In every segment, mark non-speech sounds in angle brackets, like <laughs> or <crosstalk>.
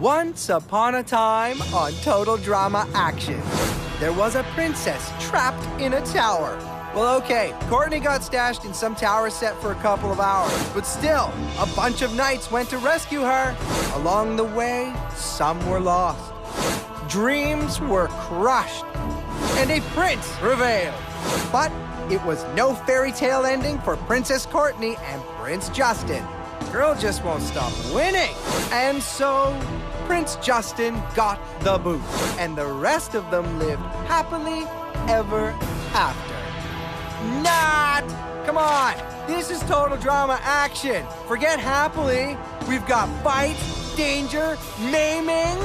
Once upon a time on Total Drama Action, there was a princess trapped in a tower. Well, okay, Courtney got stashed in some tower set for a couple of hours, but still, a bunch of knights went to rescue her. Along the way, some were lost. Dreams were crushed, and a prince prevailed. But it was no fairy tale ending for Princess Courtney and Prince Justin. Girl just won't stop winning. And so Prince Justin got the boot, and the rest of them lived happily ever after. Not! Come on! This is total drama action. Forget happily. We've got fights, danger, maiming.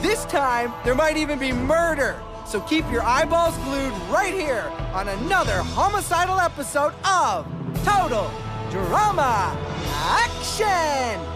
This time, there might even be murder. So keep your eyeballs glued right here on another homicidal episode of Total Drama Action!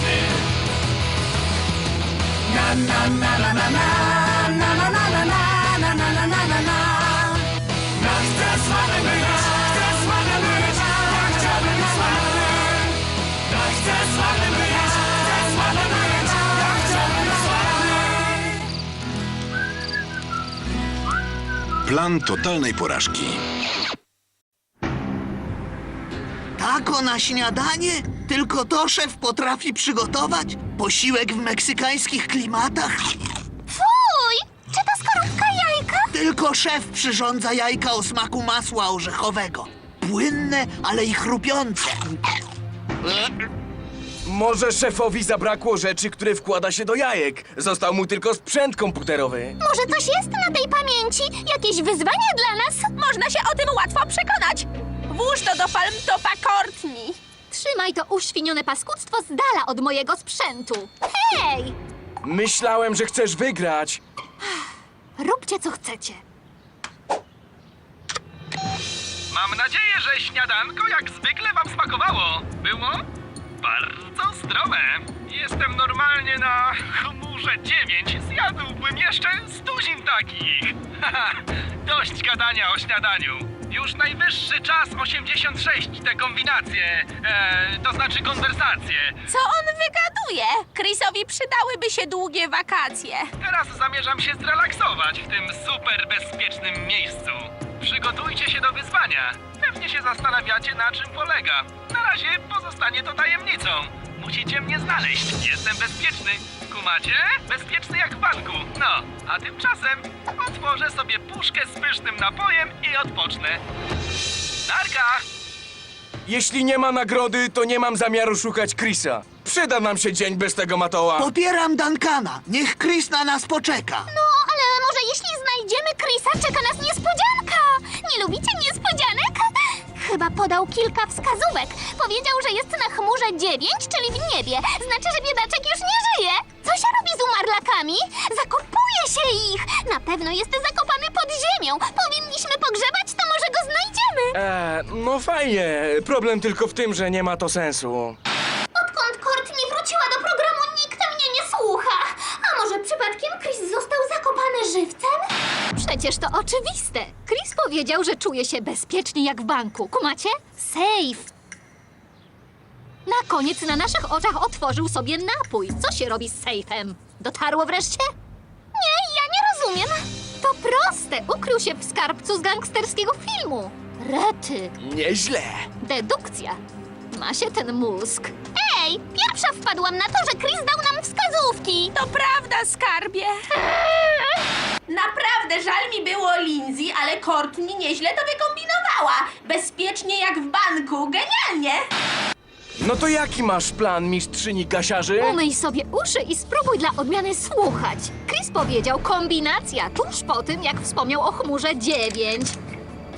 sławny Na na na na na na na na na na na na na na na na Na być, chcę sławny być być sławny Plan totalnej porażki. Tako na śniadanie? Tylko to szef potrafi przygotować? Posiłek w meksykańskich klimatach? Fuj! Czy to skorupka jajka? Tylko szef przyrządza jajka o smaku masła orzechowego. Płynne, ale i chrupiące. Może szefowi zabrakło rzeczy, które wkłada się do jajek. Został mu tylko sprzęt komputerowy. Może coś jest na tej pamięci? Jakieś wyzwanie dla nas? Można się o tym łatwo przekonać. Włóż to do palmtopa Courtney. Trzymaj to uświnione paskudztwo z dala od mojego sprzętu. Hej! Myślałem, że chcesz wygrać. <sighs> Róbcie co chcecie. Mam nadzieję, że śniadanko jak zwykle wam smakowało. Było bardzo zdrowe. Jestem normalnie na chmurze 9. Zjadłbym jeszcze stuzin takich. <laughs> Haha, Dość gadania o śniadaniu. Już najwyższy czas 86 te kombinacje, e, to znaczy konwersacje. Co on wygaduje? Chrisowi przydałyby się długie wakacje. Teraz zamierzam się zrelaksować w tym super bezpiecznym miejscu. Przygotujcie się do wyzwania. Pewnie się zastanawiacie, na czym polega. Na razie pozostanie to tajemnicą. Musicie mnie znaleźć. Jestem bezpieczny. Kumacie? Bezpieczny jak w banku. No, a tymczasem otworzę sobie puszkę z pysznym napojem i odpocznę. Narka! Jeśli nie ma nagrody, to nie mam zamiaru szukać Chrisa. Przyda nam się dzień bez tego matoła. Popieram Duncana. Niech Chris na nas poczeka. No, ale może jeśli znajdziemy Chrisa, czeka nas niespodzianka. Nie lubicie niespodzianek? Chyba podał kilka wskazówek. Powiedział, że jest na chmurze 9, czyli w niebie. Znaczy, że biedaczek już nie żyje. Co się robi z umarlakami? Zakorpuje się ich. Na pewno jest zakopany pod ziemią. Powinniśmy pogrzebać, to może go znajdziemy. Eee, no fajnie. Problem tylko w tym, że nie ma to sensu. Odkąd Courtney wróciła do programu, nikt mnie nie słucha. A może przypadkiem Chris został zakopany żywcem? Przecież to oczywiste. Chris powiedział, że czuje się bezpiecznie jak w banku. Kumacie? Safe. Na koniec na naszych oczach otworzył sobie napój. Co się robi z sejfem? Dotarło wreszcie? Nie, ja nie rozumiem. To proste. Ukrył się w skarbcu z gangsterskiego filmu. Rety. Nieźle. Dedukcja. Ma się ten mózg. Ej, pierwsza wpadłam na to, że Chris dał nam wskazówki. To prawda, skarbie. Naprawdę żal mi było Lindsay, ale Courtney nieźle to wykombinowała. Bezpiecznie jak w banku. Genialnie! No to jaki masz plan, mistrzyni kasiarzy? Umyj sobie uszy i spróbuj dla odmiany słuchać. Chris powiedział kombinacja tuż po tym, jak wspomniał o chmurze 9.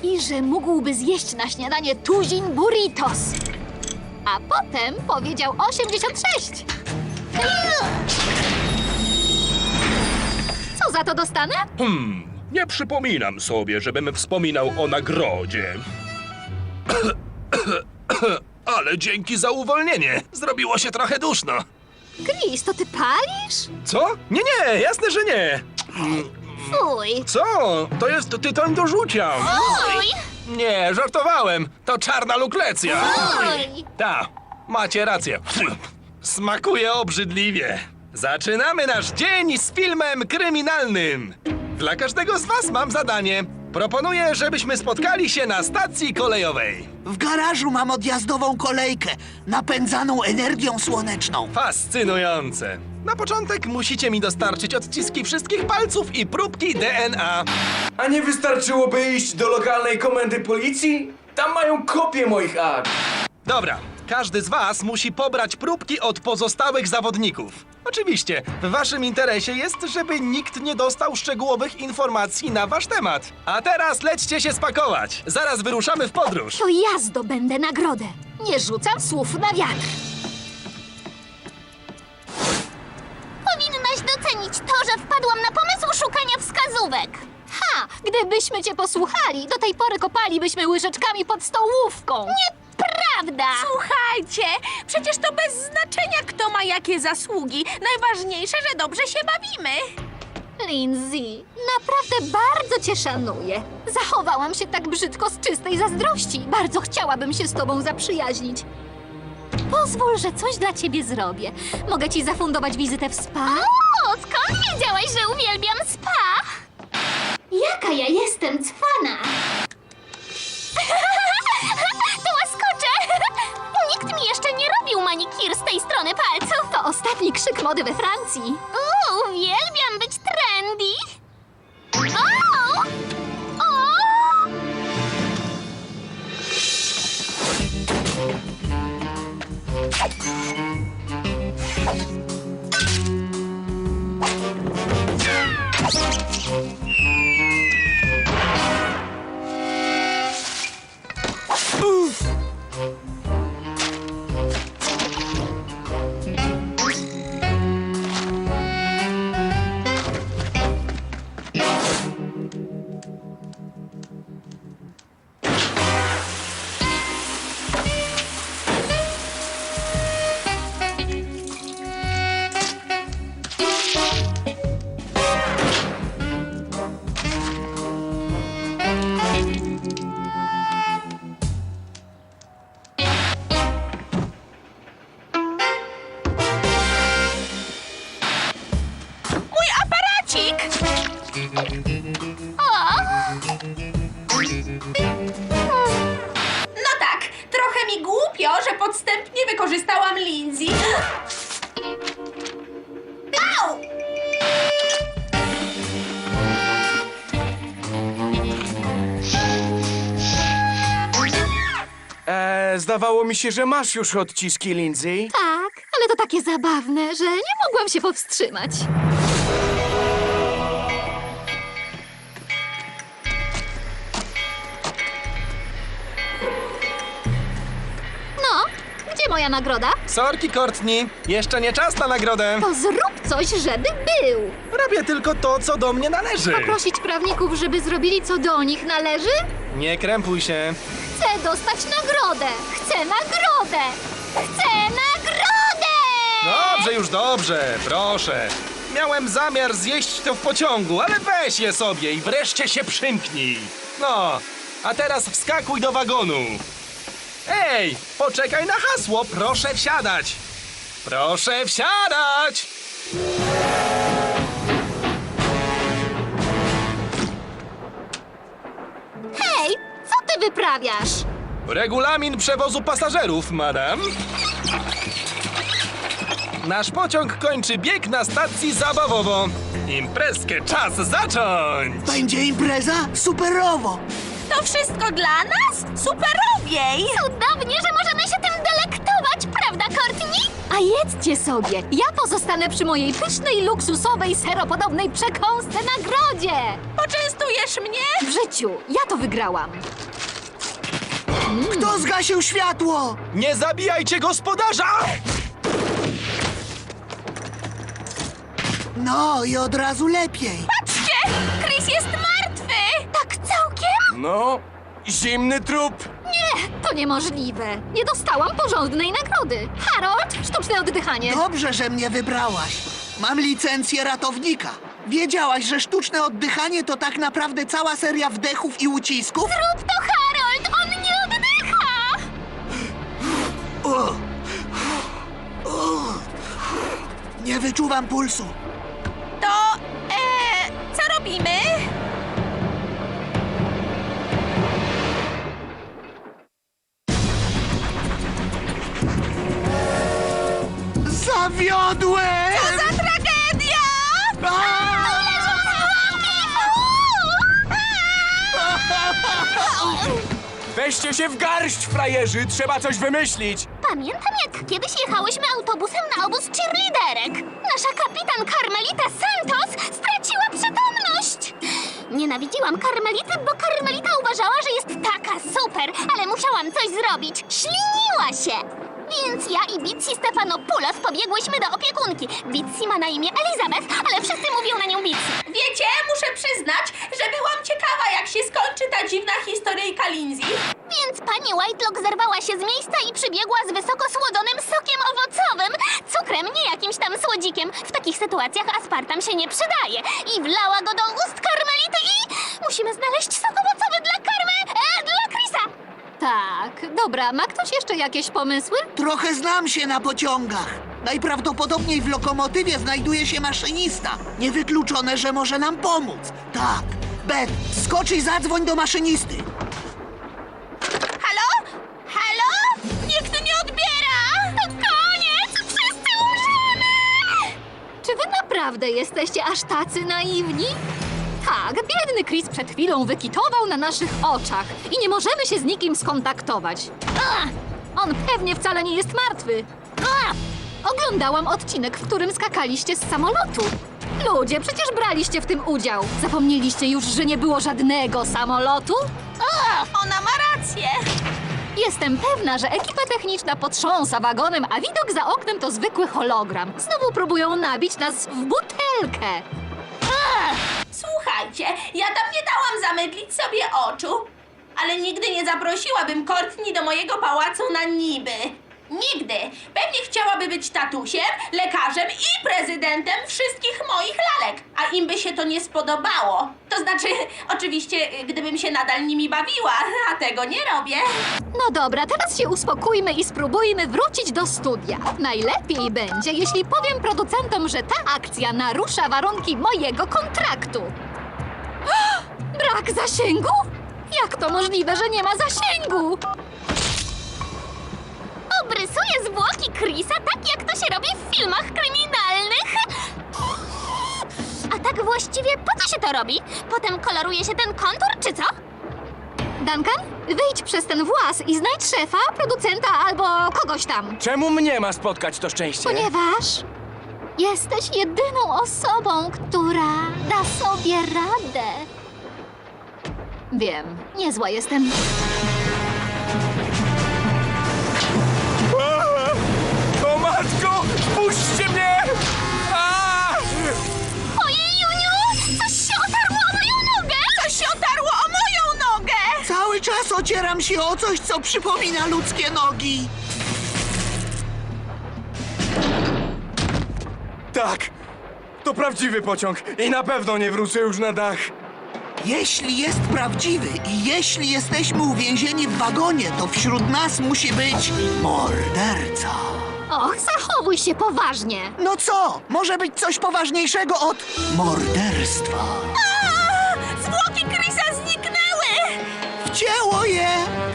i że mógłby zjeść na śniadanie tuzin burritos. A potem powiedział 86. Co za to dostanę? Hmm, nie przypominam sobie, żebym wspominał o nagrodzie. Ale dzięki za uwolnienie. Zrobiło się trochę duszno. Chris, to ty palisz? Co? Nie, nie, jasne, że nie. Fuj. Co? To jest tytoń do rzucia. Oj! Nie, żartowałem. To czarna lukrecja. Oj! Ta, macie rację. Smakuje obrzydliwie. Zaczynamy nasz dzień z filmem kryminalnym. Dla każdego z was mam zadanie. Proponuję, żebyśmy spotkali się na stacji kolejowej. W garażu mam odjazdową kolejkę, napędzaną energią słoneczną. Fascynujące. Na początek musicie mi dostarczyć odciski wszystkich palców i próbki DNA. A nie wystarczyłoby iść do lokalnej komendy policji? Tam mają kopię moich akt. Dobra, każdy z was musi pobrać próbki od pozostałych zawodników. Oczywiście, w waszym interesie jest, żeby nikt nie dostał szczegółowych informacji na wasz temat. A teraz lećcie się spakować. Zaraz wyruszamy w podróż. To ja zdobędę nagrodę. Nie rzucam słów na wiatr. Powinnaś docenić to, że wpadłam na pomysł szukania wskazówek. Ha! Gdybyśmy cię posłuchali, do tej pory kopalibyśmy łyżeczkami pod stołówką. Nieprawda! Słuchajcie, przecież to bez znaczenia, kto ma jakie zasługi. Najważniejsze, że dobrze się bawimy. Lindsay, naprawdę bardzo cię szanuję. Zachowałam się tak brzydko z czystej zazdrości. Bardzo chciałabym się z tobą zaprzyjaźnić. Pozwól, że coś dla ciebie zrobię. Mogę ci zafundować wizytę w spa? O, skąd wiedziałaś, że uwielbiam spa? Jaka ja jestem cwana! Mody we Francji. Uuu, że podstępnie wykorzystałam Lindsay. Au! Eee, zdawało mi się, że masz już odciski, Lindsay. Tak, ale to takie zabawne, że nie mogłam się powstrzymać. Moja nagroda? Sorki, Courtney. Jeszcze nie czas na nagrodę. To zrób coś, żeby był. Robię tylko to, co do mnie należy. Poprosić prawników, żeby zrobili co do nich należy? Nie krępuj się. Chcę dostać nagrodę! Chcę nagrodę! Chcę nagrodę! Dobrze, już dobrze, proszę. Miałem zamiar zjeść to w pociągu, ale weź je sobie i wreszcie się przymknij. No, a teraz wskakuj do wagonu. Ej, poczekaj na hasło, proszę wsiadać. Proszę wsiadać! Hej, co ty wyprawiasz? Regulamin przewozu pasażerów, madam. Nasz pociąg kończy bieg na stacji zabawowo. Imprezkę czas zacząć! Będzie impreza? Superowo! To wszystko dla nas? Superowiej! Cudownie, że możemy się tym delektować, prawda, Courtney? A Jedzcie sobie. Ja pozostanę przy mojej pysznej, luksusowej, seropodobnej przekąsce nagrodzie. Poczęstujesz mnie? W życiu. Ja to wygrałam. Kto zgasił światło? Nie zabijajcie gospodarza! No i od razu lepiej. Patrzcie! Chris jest martwy! No, zimny trup. Nie, to niemożliwe. Nie dostałam porządnej nagrody. Harold, sztuczne oddychanie. Dobrze, że mnie wybrałaś. Mam licencję ratownika. Wiedziałaś, że sztuczne oddychanie to tak naprawdę cała seria wdechów i ucisków? Rób to, Harold! On nie oddycha! O! O! Nie wyczuwam pulsu. Zawiodłem! Za tragedia! <laughs> Weźcie się w garść, frajerzy, trzeba coś wymyślić. Pamiętam, jak kiedyś jechałyśmy autobusem na obóz cheerleaderek. Nasza kapitan Carmelita Santos straciła przytomność. Nienawidziłam Carmelity, bo Carmelita uważała, że jest taka super, ale musiałam coś zrobić. Śliniła się! Więc ja i Bitsy Stefanopoulos pobiegłyśmy do opiekunki. Bitsy ma na imię Elizabeth, ale wszyscy mówią na nią Bitsy. Wiecie, muszę przyznać, że byłam ciekawa, jak się skończy ta dziwna historyjka Lindsay. Więc pani Whitelock zerwała się z miejsca i przybiegła z wysoko słodzonym sokiem owocowym. Cukrem, nie jakimś tam słodzikiem. W takich sytuacjach aspartam się nie przydaje. I wlała go do ust karmelity i... Musimy znaleźć sok owocowy dla karmy... E, dla. Tak, dobra. Ma ktoś jeszcze jakieś pomysły? Trochę znam się na pociągach. Najprawdopodobniej w lokomotywie znajduje się maszynista. Niewykluczone, że może nam pomóc. Tak. Bet, skocz i zadzwoń do maszynisty. Halo? Halo? Nikt nie odbiera! To koniec! Wszyscy umrzemy! Czy wy naprawdę jesteście aż tacy naiwni? Tak, biedny Chris przed chwilą wykitował na naszych oczach i nie możemy się z nikim skontaktować. On pewnie wcale nie jest martwy. Ach, oglądałam odcinek, w którym skakaliście z samolotu. Ludzie, przecież braliście w tym udział. Zapomnieliście już, że nie było żadnego samolotu? Ach, Ona ma rację. Jestem pewna, że ekipa techniczna potrząsa wagonem, a widok za oknem to zwykły hologram. Znowu próbują nabić nas w butelkę. Słuchajcie, ja tam nie dałam zamydlić sobie oczu. Ale nigdy nie zaprosiłabym Courtney do mojego pałacu na niby. Nigdy. Pewnie chciałaby być tatusiem, lekarzem i prezydentem wszystkich moich lalek. A im by się to nie spodobało. To znaczy, <laughs> oczywiście, gdybym się nadal nimi bawiła, a tego nie robię. No dobra, teraz się uspokójmy i spróbujmy wrócić do studia. Najlepiej będzie, jeśli powiem producentom, że ta akcja narusza warunki mojego kontraktu. Brak zasięgu? Jak to możliwe, że nie ma zasięgu? Obrysuję zwłoki Chrisa tak, jak to się robi w filmach kryminalnych. A tak właściwie po co się to robi? Potem koloruje się ten kontur, czy co? Duncan, wyjdź przez ten włas i znajdź szefa, producenta albo kogoś tam. Czemu mnie ma spotkać to szczęście? Ponieważ jesteś jedyną osobą, która da sobie radę. Wiem, niezła jestem. O matko! Puśćcie mnie! A! Ojej, Juniu! Coś się otarło o moją nogę! Coś się otarło o moją nogę! Cały czas ocieram się o coś, co przypomina ludzkie nogi. Tak, to prawdziwy pociąg i na pewno nie wrócę już na dach. Jeśli jest prawdziwy i jeśli jesteśmy uwięzieni w wagonie, to wśród nas musi być morderca. Och, zachowuj się poważnie. No co? Może być coś poważniejszego od morderstwa. A! Zwłoki Chrisa zniknęły! Wcięło je!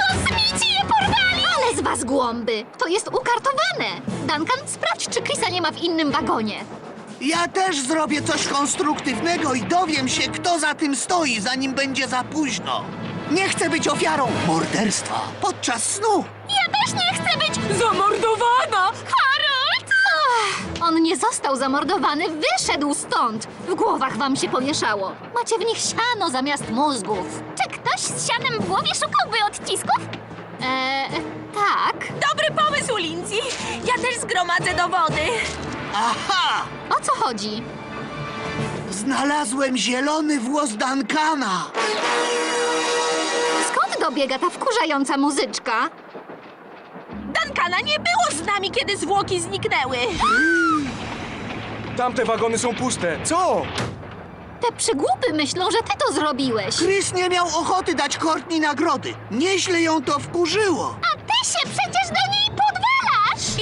Kosmici je porwali! Ale z was głąby! To jest ukartowane! Duncan, sprawdź, czy Chrisa nie ma w innym wagonie. Ja też zrobię coś konstruktywnego i dowiem się, kto za tym stoi, zanim będzie za późno. Nie chcę być ofiarą morderstwa podczas snu. Ja też nie chcę być zamordowana! Harold! został zamordowany, wyszedł stąd. W głowach wam się pomieszało. Macie w nich siano zamiast mózgów. Czy ktoś z sianem w głowie szukałby odcisków? Eee, tak. Dobry pomysł, Lindsay. Ja też zgromadzę dowody. Aha! O co chodzi? Znalazłem zielony włos Duncana. Skąd dobiega ta wkurzająca muzyczka? Duncana nie było z nami, kiedy zwłoki zniknęły. Tamte wagony są puste. Co? Te przygłupy myślą, że ty to zrobiłeś. Chris nie miał ochoty dać Courtney nagrody. Nieźle ją to wkurzyło. A ty się przecież do niej podwalasz!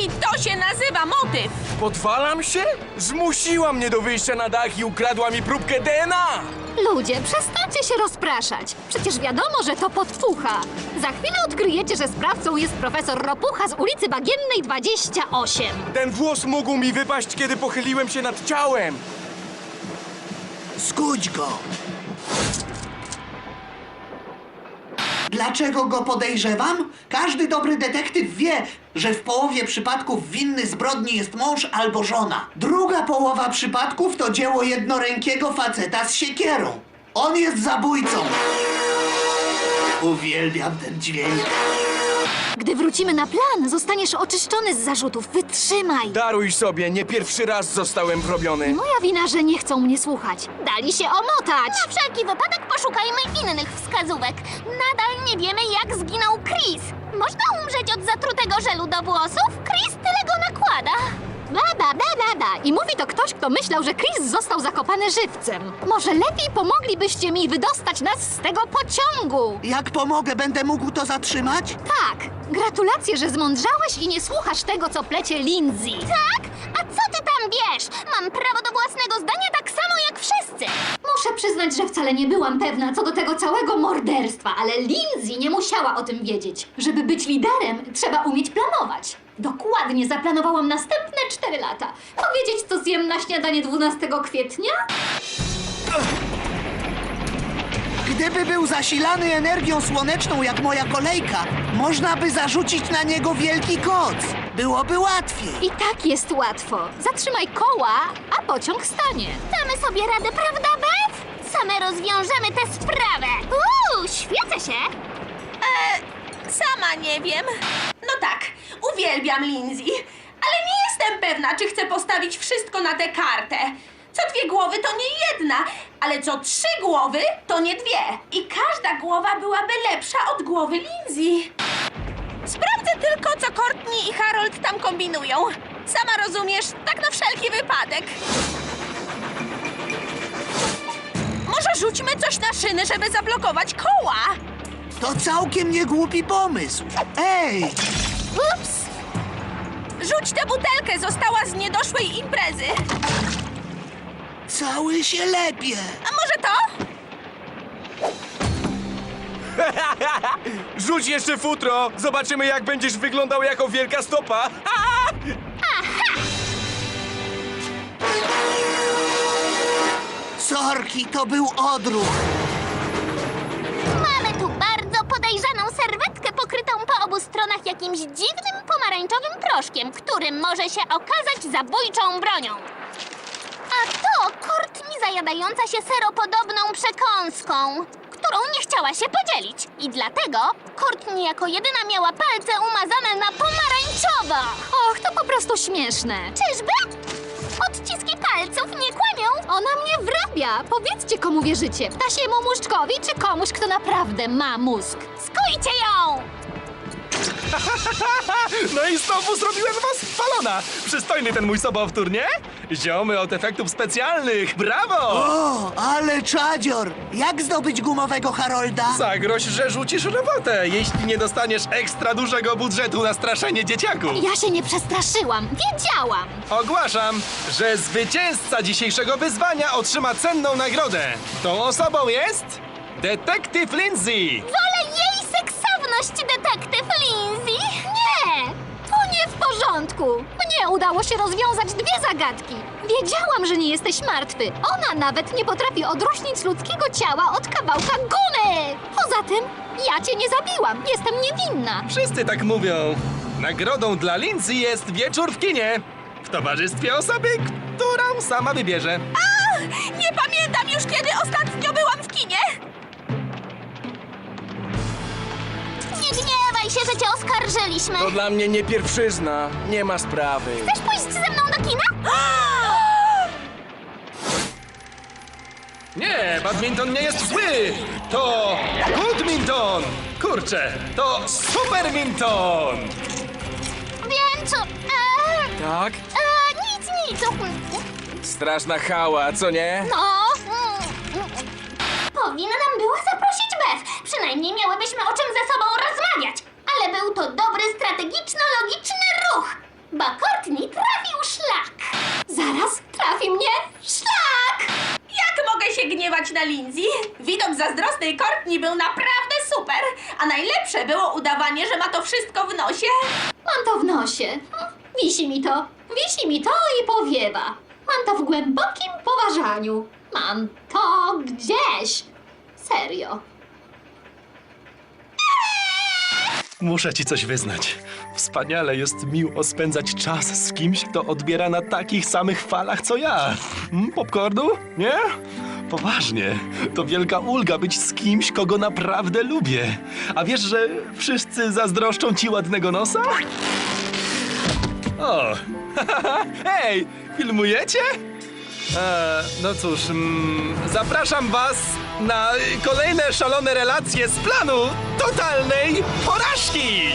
I to się nazywa motyw. Podwalam się? Zmusiła mnie do wyjścia na dach i ukradła mi próbkę DNA! Ludzie, przestańcie się rozpraszać. Przecież wiadomo, że to podfucha. Za chwilę odkryjecie, że sprawcą jest profesor Ropucha z ulicy Bagiennej 28. Ten włos mógł mi wypaść, kiedy pochyliłem się nad ciałem. Skudź go. Dlaczego go podejrzewam? Każdy dobry detektyw wie, że w połowie przypadków winny zbrodni jest mąż albo żona. Druga połowa przypadków to dzieło jednorękiego faceta z siekierą. On jest zabójcą. Uwielbiam ten dźwięk. Gdy wrócimy na plan, zostaniesz oczyszczony z zarzutów. Wytrzymaj. Daruj sobie, nie pierwszy raz zostałem wrobiony. Moja wina, że nie chcą mnie słuchać. Dali się omotać. Na wszelki wypadek poszukajmy innych wskazówek. Nadal nie wiemy, jak zginął Chris. Można umrzeć od zatrutego żelu do włosów? Chris tyle go nakłada. I mówi to ktoś, kto myślał, że Chris został zakopany żywcem. Może lepiej pomoglibyście mi wydostać nas z tego pociągu. Jak pomogę, będę mógł to zatrzymać? Tak, gratulacje, że zmądrzałeś i nie słuchasz tego, co plecie Lindsay. Tak? A co ty tam wiesz? Mam prawo do własnego zdania tak samo jak wszyscy. Muszę przyznać, że wcale nie byłam pewna co do tego całego morderstwa, ale Lindsay nie musiała o tym wiedzieć. Żeby być liderem, trzeba umieć planować. Dokładnie zaplanowałam następne cztery lata. Powiedzieć, co zjem na śniadanie 12 kwietnia? Gdyby był zasilany energią słoneczną jak moja kolejka, można by zarzucić na niego wielki koc. Byłoby łatwiej. I tak jest łatwo. Zatrzymaj koła, a pociąg stanie. Damy sobie radę, prawda, Beth? Same rozwiążemy tę sprawę. Uuu, świecę się. Sama nie wiem. No tak, uwielbiam Lindsay, ale nie jestem pewna, czy chcę postawić wszystko na tę kartę. Co dwie głowy to nie jedna, ale co trzy głowy to nie dwie. I każda głowa byłaby lepsza od głowy Lindsay. Sprawdzę tylko, co Courtney i Harold tam kombinują. Sama rozumiesz, tak na wszelki wypadek. Może rzućmy coś na szyny, żeby zablokować koła? To całkiem niegłupi pomysł. Ej, Ups. Rzuć tę butelkę, została z niedoszłej imprezy. cały się lepie. A może to? <laughs> Rzuć jeszcze futro! Zobaczymy, jak będziesz wyglądał jako wielka stopa! <laughs> Sorki, to był odruch. Obu stronach jakimś dziwnym pomarańczowym proszkiem, który może się okazać zabójczą bronią. A to Courtney zajadająca się seropodobną przekąską, którą nie chciała się podzielić. I dlatego Courtney jako jedyna miała palce umazane na pomarańczowo. Och, to po prostu śmieszne. Czyżby? Odciski palców nie kłamią. Ona mnie wrabia. Powiedzcie, komu wierzycie. Ptasiemu muszczkowi czy komuś, kto naprawdę ma mózg? Skujcie ją! <laughs> No i znowu zrobiłem was falona! Przystojny ten mój sobowtór, nie? Ziomy od efektów specjalnych, brawo! O, ale czadzior! Jak zdobyć gumowego Harolda? Zagroź, że rzucisz robotę, jeśli nie dostaniesz ekstra dużego budżetu na straszenie dzieciaków. Ja się nie przestraszyłam. Wiedziałam. Ogłaszam, że zwycięzca dzisiejszego wyzwania otrzyma cenną nagrodę. Tą osobą jest... Detektyw Lindsay! Wolę porządku. Mnie udało się rozwiązać dwie zagadki. Wiedziałam, że nie jesteś martwy. Ona nawet nie potrafi odróżnić ludzkiego ciała od kawałka gumy. Poza tym, ja cię nie zabiłam. Jestem niewinna. Wszyscy tak mówią. Nagrodą dla Lindsay jest wieczór w kinie. W towarzystwie osoby, sama wybierze. Nie pamiętam już, kiedy ostatnio byłam w kinie. Nie gniewaj się, że cię oskarżyliśmy. To dla mnie nie pierwszyzna. Nie ma sprawy. Chcesz pójść ze mną do kina? Nie, badminton nie jest zły! To goodminton! Kurczę, to superminton! Wiem co... E, Tak? e, nic, nic. Straszna hała, co nie? No... mm, Powinnam była zaprosić Beth. Przynajmniej miałybyśmy o czym ze sobą był to dobry, strategiczno-logiczny ruch. Bo Courtney trafił szlak. Zaraz trafi mnie szlak! Jak mogę się gniewać na Lindsay? Widok zazdrosnej Courtney był naprawdę super, a najlepsze było udawanie, że ma to wszystko w nosie. Mam to w nosie. Wisi mi to. Wisi mi to i powiewa. Mam to w głębokim poważaniu. Mam to gdzieś. Serio. Muszę ci coś wyznać. Wspaniale jest miło spędzać czas z kimś, kto odbiera na takich samych falach co ja. Mm, popcornu? Nie? Poważnie. To wielka ulga być z kimś, kogo naprawdę lubię. A wiesz, że wszyscy zazdroszczą ci ładnego nosa? O! <laughs> Hej! Filmujecie? E, no cóż, mm, zapraszam was na kolejne szalone relacje z planu totalnej porażki!